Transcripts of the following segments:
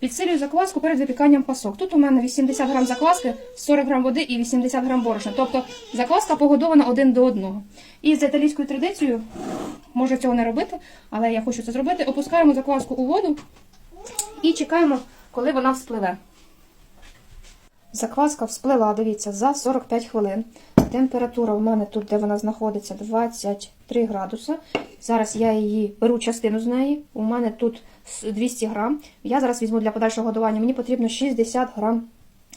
Підсилюю закваску перед випіканням пасок. Тут у мене 80 грам закваски, 40 грам води і 80 грам борошна. Тобто закваска погодована один до одного. І за італійською традицією, може цього не робити, але я хочу це зробити. Опускаємо закваску у воду і чекаємо, коли вона вспливе. Закваска всплила, дивіться, за 45 хвилин. Температура у мене тут, де вона знаходиться, 23 градуси. Зараз я її беру частину з неї. У мене тут 200 грам. Я зараз візьму для подальшого годування. Мені потрібно 60 грам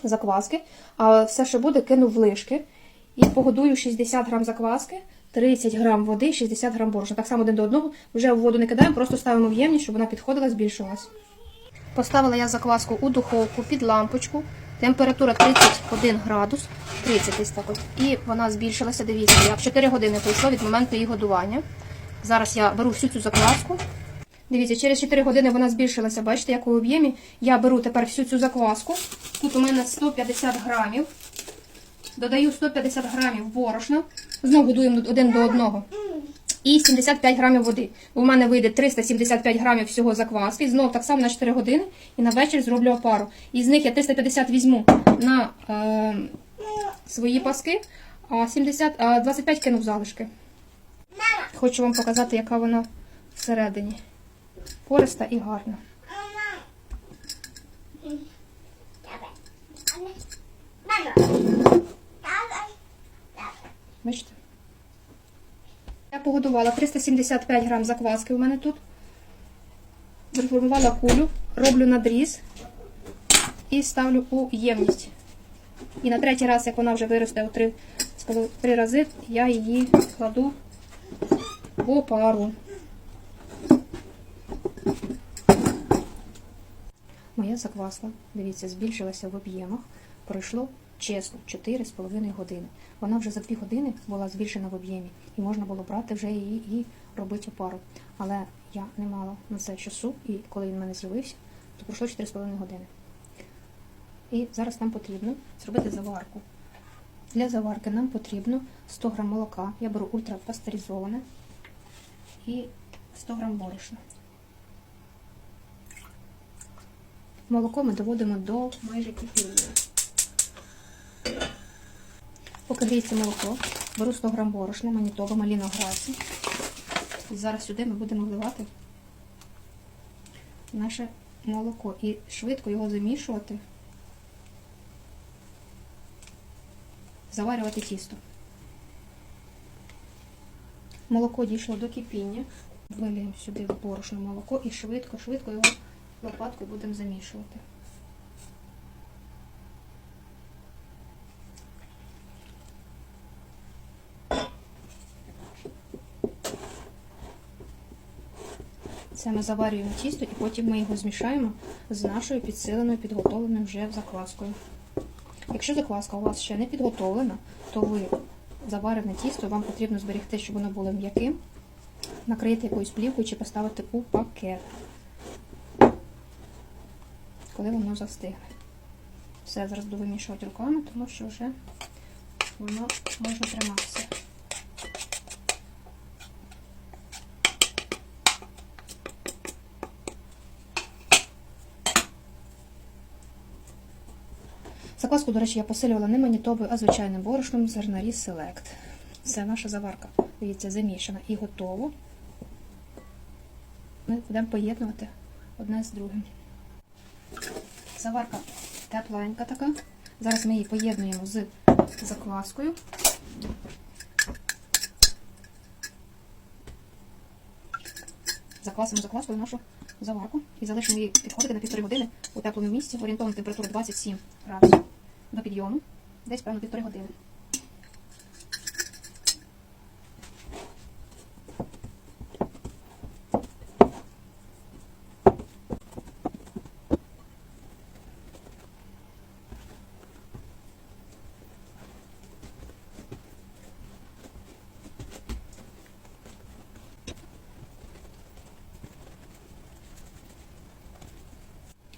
закваски, а все, що буде, кину в лишки. І погодую 60 грам закваски, 30 грам води, 60 грам борошна. Так само один до одного. Вже в воду не кидаємо, просто ставимо в ємність, щоб вона підходила, збільшувалась. Поставила я закваску у духовку під лампочку. Температура 31 градус, 30 десь так от. І вона збільшилася, дивіться, як 4 години пройшло від моменту її годування. Зараз я беру всю цю закваску. Дивіться, через 4 години вона збільшилася, бачите, як у об'ємі. Я беру тепер всю цю закваску. Тут у мене 150 грамів. Додаю 150 грамів борошна. Знову годуємо один до одного. І 75 грамів води. У мене вийде 375 грамів всього закваски. Знову так само на 4 години. І на вечір зроблю опару. Із них я 350 візьму на е, свої паски, а 70, а 25 кину в залишки. Хочу вам показати, яка вона всередині. Пориста і гарна. Бачите? Я погодувала 375 грам закваски у мене тут. Заформувала кулю, роблю надріз і ставлю у ємність. І на третій раз, як вона вже виросте у три, три рази, я її кладу в опару. Моя заквасла, дивіться, збільшилася в об'ємах. Пройшло чесно 4,5 години. Вона вже за 2 години була збільшена в об'ємі, і можна було брати вже її і робити опару. Але я не мала на це часу, і коли він в мене з'явився, то пройшло 4,5 години. І зараз нам потрібно зробити заварку. Для заварки нам потрібно 100 г молока. Я беру ультрапастеризоване і 100 г борошна. Молоко ми доводимо до майже кипіння. Поки гріється молоко, беру 100 г борошна, манітоба, маліно грасі. І зараз сюди ми будемо вливати наше молоко і швидко його замішувати, заварювати тісто. Молоко дійшло до кипіння. Виліємо сюди борошно молоко і швидко-швидко його лопаткою будемо замішувати. Це ми заварюємо тісто і потім ми його змішаємо з нашою підсиленою, підготовленою вже закваскою. Якщо закваска у вас ще не підготовлена, то ви заварене тісто, вам потрібно зберегти, щоб воно було м'яким, накрити якоюсь плівкою чи поставити у пакет, коли воно застигне. Все, зараз буду вимішувати руками, тому що вже воно може триматися. Закваску, до речі, я посилювала не манітобою, а звичайним борошном зернаріз Select. Це наша заварка. Дивіться, замішана і готово. Ми будемо поєднувати одне з другим. Заварка тепленька така. Зараз ми її поєднуємо з закваскою. Заквасимо закваскою нашу заварку і залишимо її підходити на півтори години у теплому місці, орієнтовно температура 27 градусів до підйому, десь певно півтори години.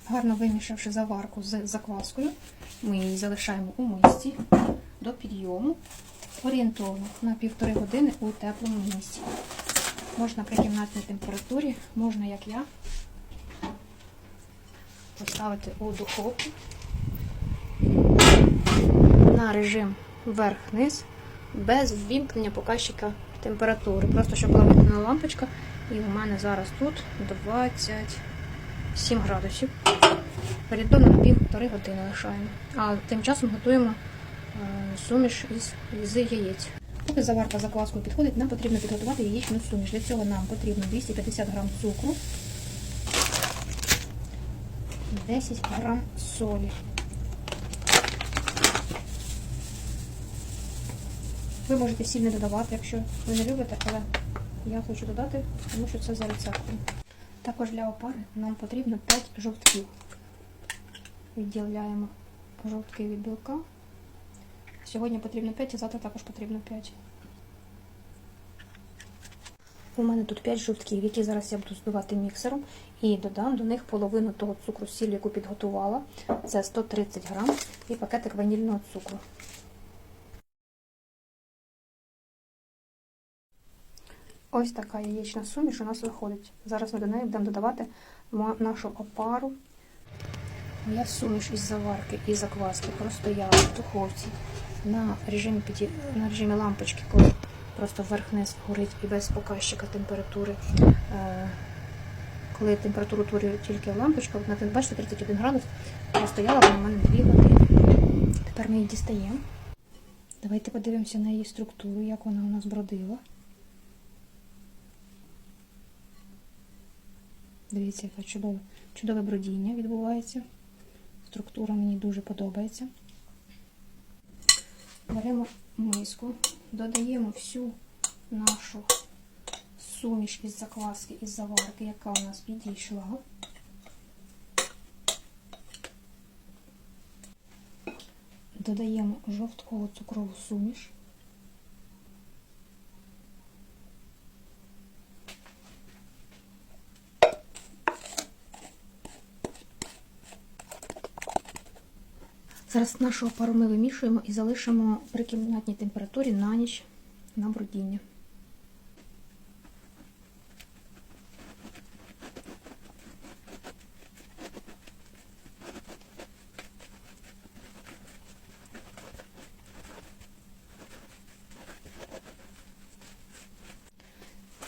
Гарно вимішавши заварку з закваскою, ми її залишаємо у мисці до підйому, орієнтовно на півтори години у теплому місці. Можна при кімнатній температурі, можна, як я, поставити у духовку на режим вверх-вниз без ввімкнення показчика температури. Просто щоб була вимкнена лампочка. І у мене зараз тут 27 градусів. Орієнтовно на півтори години лишаємо. А тим часом готуємо е, суміш із, із яєць. Поки заварка закваскою підходить, нам потрібно підготувати яєчну суміш. Для цього нам потрібно 250 г цукру, 10 г солі. Ви можете сіль не додавати, якщо ви не любите, але я хочу додати, тому що це за рецептом. Також для опари нам потрібно 5 жовтків. Відділяємо жовтки від білка. Сьогодні потрібно 5, а завтра також потрібно 5. У мене тут 5 жовтків, які зараз я буду збивати міксером, і додам до них половину того цукру сіль, яку підготувала. Це 130 грам і пакетик ванільного цукру. Ось така яєчна суміш у нас виходить. Зараз ми до неї будемо додавати нашу опару. Моя суміш із заварки і закваски простояла в духовці на режимі, на режимі лампочки, коли просто вверх-вниз горить і без показчика температури. Е, Коли температуру утворює тільки лампочка, на бачите, 31 градус, простояла вона мене 2 години. Тепер ми її дістаємо. Давайте подивимося на її структуру, як вона у нас бродила. Дивіться, яке чудове, чудове бродіння відбувається. Структура мені дуже подобається. Беремо миску, додаємо всю нашу суміш із закваски із заварки, яка у нас підійшла. Додаємо жовткову цукрову суміш. Зараз нашу опару ми вимішуємо і залишимо при кімнатній температурі на ніч на бродіння.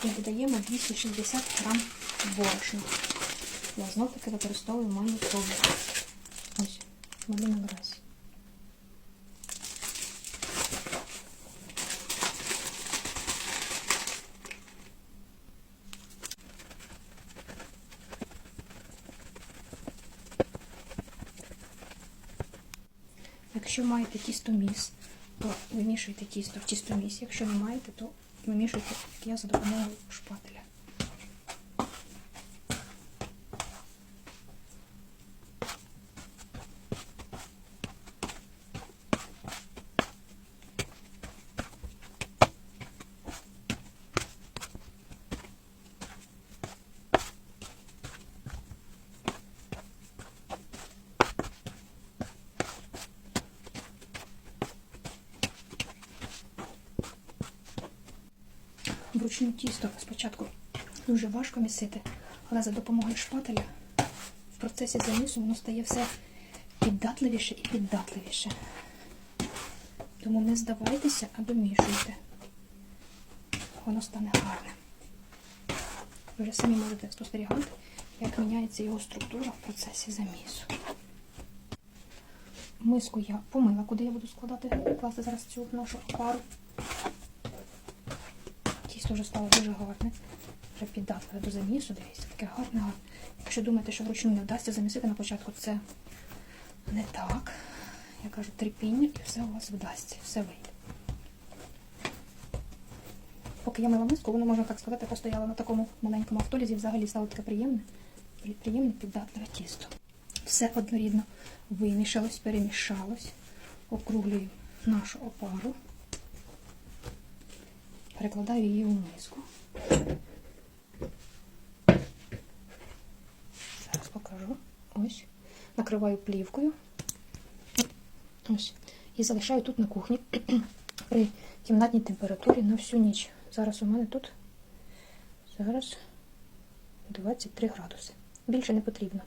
І додаємо 260 грам борошна. Я знов таки використовую маню солі. Малина грась. Якщо маєте тістоміс, то вимішуйте тісто в тістоміс. Якщо не маєте, то вимішуйте, як я за допомогою шпателя. Вручну тісто спочатку дуже важко місити, але за допомогою шпателя в процесі замісу воно стає все піддатливіше і піддатливіше. Тому не здавайтеся, а домішуйте. Воно стане гарним. Ви вже самі можете спостерігати, як міняється його структура в процесі замісу. Миску я помила, куди я буду складати, класти зараз цю нашу опару. Тісто вже стало дуже гарне. Вже піддатливе до замісу, дивіться, таке гарне. Якщо думаєте, що вручну не вдасться замісити на початку, це не так. Я кажу терпіння і все у вас вдасться, все вийде. Поки я мила миску, воно, можна так сказати, постояло на такому маленькому автолізі, взагалі стало таке приємне, приємне піддатливе тісто. Все однорідно вимішалось, перемішалось. Округлюю нашу опару. Перекладаю її у миску. Зараз покажу. Ось. Накриваю плівкою. Ось. І залишаю тут на кухні при кімнатній температурі на всю ніч. Зараз у мене тут зараз 23 градуси. Більше не потрібно.